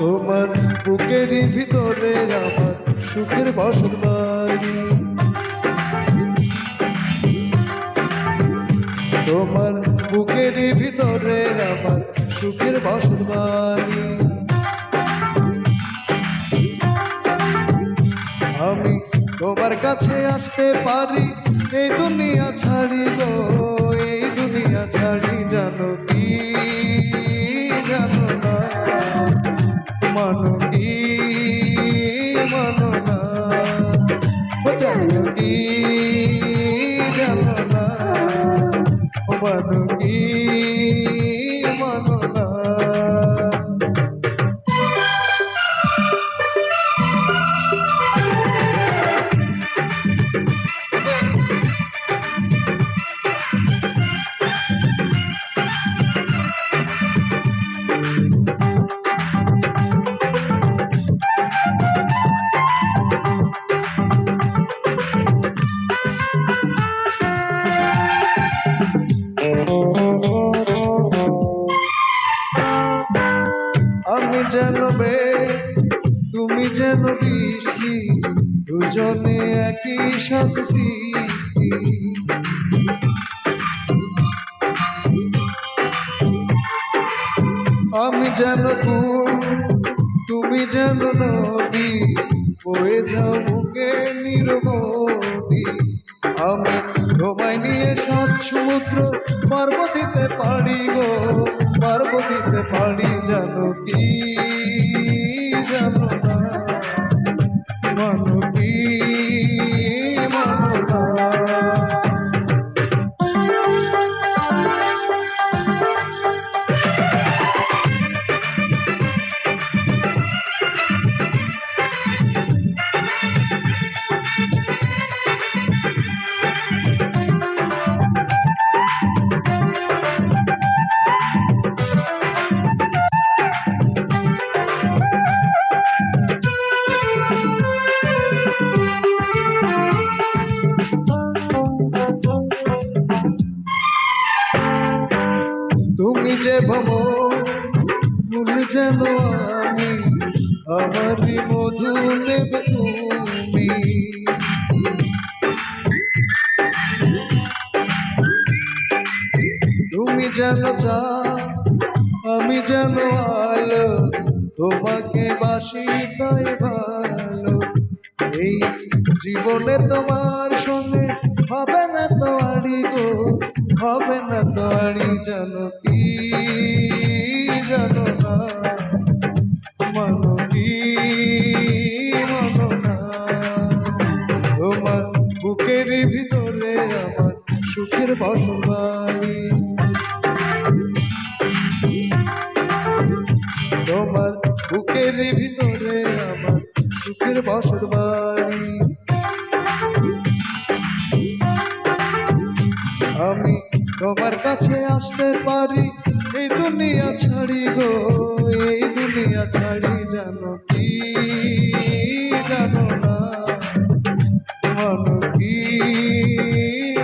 তোমার বুকেরই ভিতরে আমার সুখের বসত বাড়ি। তোমার বুকেরই ভিতরে আমার সুখের বসত বাড়ি। আমি তোমার কাছে আসতে পারি, এই দুনিয়া ছাড়ি গো জানো কি জানো না ও মানো কি আমি যেন বে, তুমি যেন বৃষ্টি, দুজনে একই সাথে সৃষ্টি। আমি যেন কুল, তুমি যেন নদী, বয়ে যাও বুকে আমি তোমায় নিয়ে সাত সমুদ্র পার্ব দিতে পারি গো। পার্ব দিতে পারি জানো কি? জানো না? মানো যে ভব, ফুল যেন আমি, আমারই মধু নেব তুমি। তুমি যেন চা আমি যেন আলো, তোমাকে বাসি তাই ভালো। এই জীবনে তোমার হবে না আড়ি জানো কি জানো না মানো কি মানো না তোমার বুকের ভিতরে আমার সুখের বসবাড়ি। তোমার বুকের ভিতরে আমার সুখের বসত আমি তোমার কাছে আসতে পারি। এই দুনিয়া ছাড়ি গো, এই দুনিয়া ছাড়ি জানো কি জানো না। মানো কি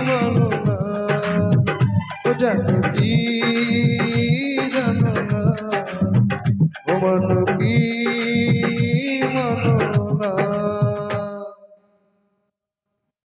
মানো না জানো কি জানো না। ও মানো